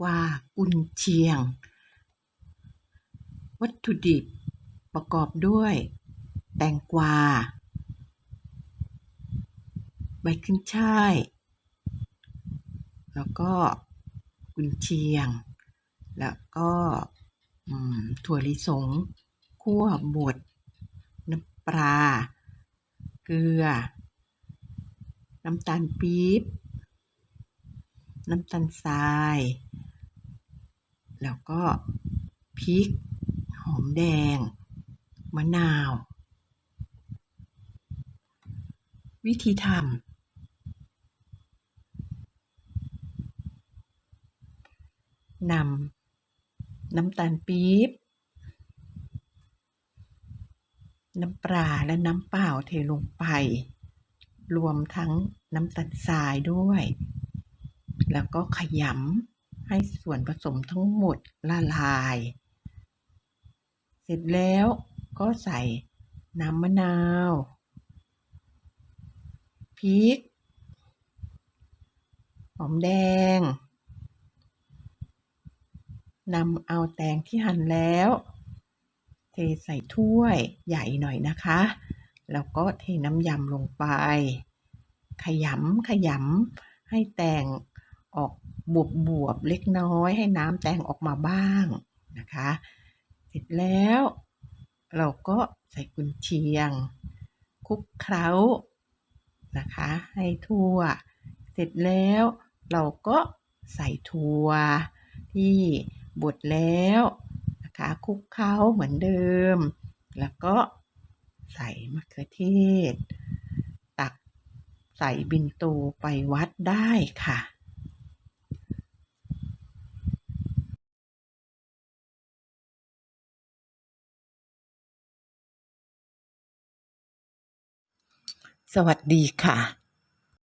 กวากุนเชียง วัตถุดิบประกอบด้วย แตงกวา ใบขึ้นช่าย แล้วก็กุนเชียง แล้วก็ถั่วลิสงคั่วบดน้ำปลา เกลือ น้ำตาลปี๊บ น้ำตาลทราย แล้วก็พริก หอมแดง มะนาว วิธีทำนำน้ำตาลปี๊บ น้ำปลาและน้ำเปล่าเทลงไป รวมทั้งน้ำตาลทรายด้วย แล้วก็ขยำ ให้ส่วนผสมทั้งหมดละลาย เสร็จแล้วก็ใส่น้ำมะนาวพริก หอมแดงนำเอาแตงที่หั่นแล้ว เทใส่ถ้วยใหญ่หน่อยนะคะ แล้วก็เทน้ำยำลงไป ขยำขยำให้แตงออก บวบบวบเล็กน้อยให้น้ำแตงออกมาบ้างนะคะ เสร็จแล้ว เราก็ใส่กุนเชียงคลุกเคล้านะคะ ให้ทั่ว เสร็จแล้วเราก็ใส่ถั่วที่บดแล้วนะคะคลุกเคล้าเหมือนเดิม แล้วก็ใส่มะเขือเทศ ตักใส่บินโตไปวัดได้ค่ะ สวัสดีค่ะ